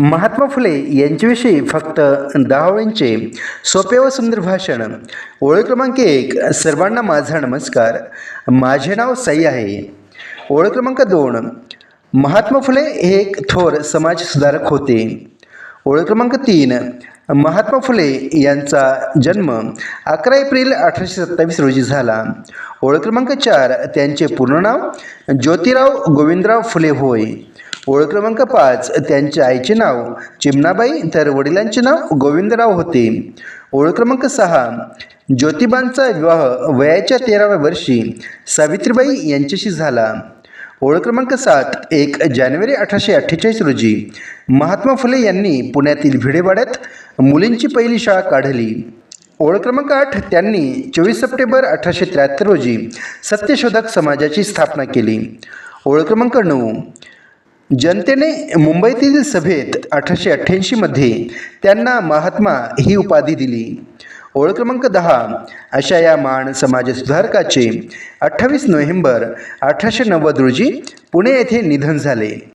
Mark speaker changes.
Speaker 1: महात्मा फुले यांच्याविषयी फक्त दहा सोपे व सुंदर भाषण. ओळख क्रमांक एक सर्वांना माझा नमस्कार. माझे नाव साई आहे. ओळख क्रमांक दोन महात्मा फुले हे एक थोर समाजसुधारक होते. ओळख क्रमांक तीन महात्मा फुले यांचा जन्म अकरा एप्रिल अठराशे सत्तावीस रोजी झाला. ओळख क्रमांक चार त्यांचे पूर्ण नाव ज्योतिराव गोविंदराव फुले होय. ओळख क्रमांक पाच त्यांच्या आईचे नाव चिमणाबाई तर वडिलांचे नाव गोविंदराव होते. ओळख क्रमांक सहा ज्योतिबांचा विवाह वयाच्या तेराव्या वर्षी सावित्रीबाई यांच्याशी झाला. ओळख क्रमांक सात एक जानेवारी अठराशे अठ्ठेचाळीस रोजी महात्मा फुले यांनी पुण्यातील भिडेवाड्यात मुलींची पहिली शाळा काढली. ओळख क्रमांक आठ त्यांनी चोवीस सप्टेंबर अठराशे त्र्याहत्तर रोजी सत्यशोधक समाजाची स्थापना केली. ओळख क्रमांक नऊ जनतेने मुंबईतील सभेत अठराशे अठ्ठ्याऐंशीमध्ये त्यांना महात्मा ही उपाधी दिली. ओळख क्रमांक दहा अशा या माण समाजसुधारकाचे अठ्ठावीस नोव्हेंबर अठराशे नव्वद रोजी पुणे येथे निधन झाले.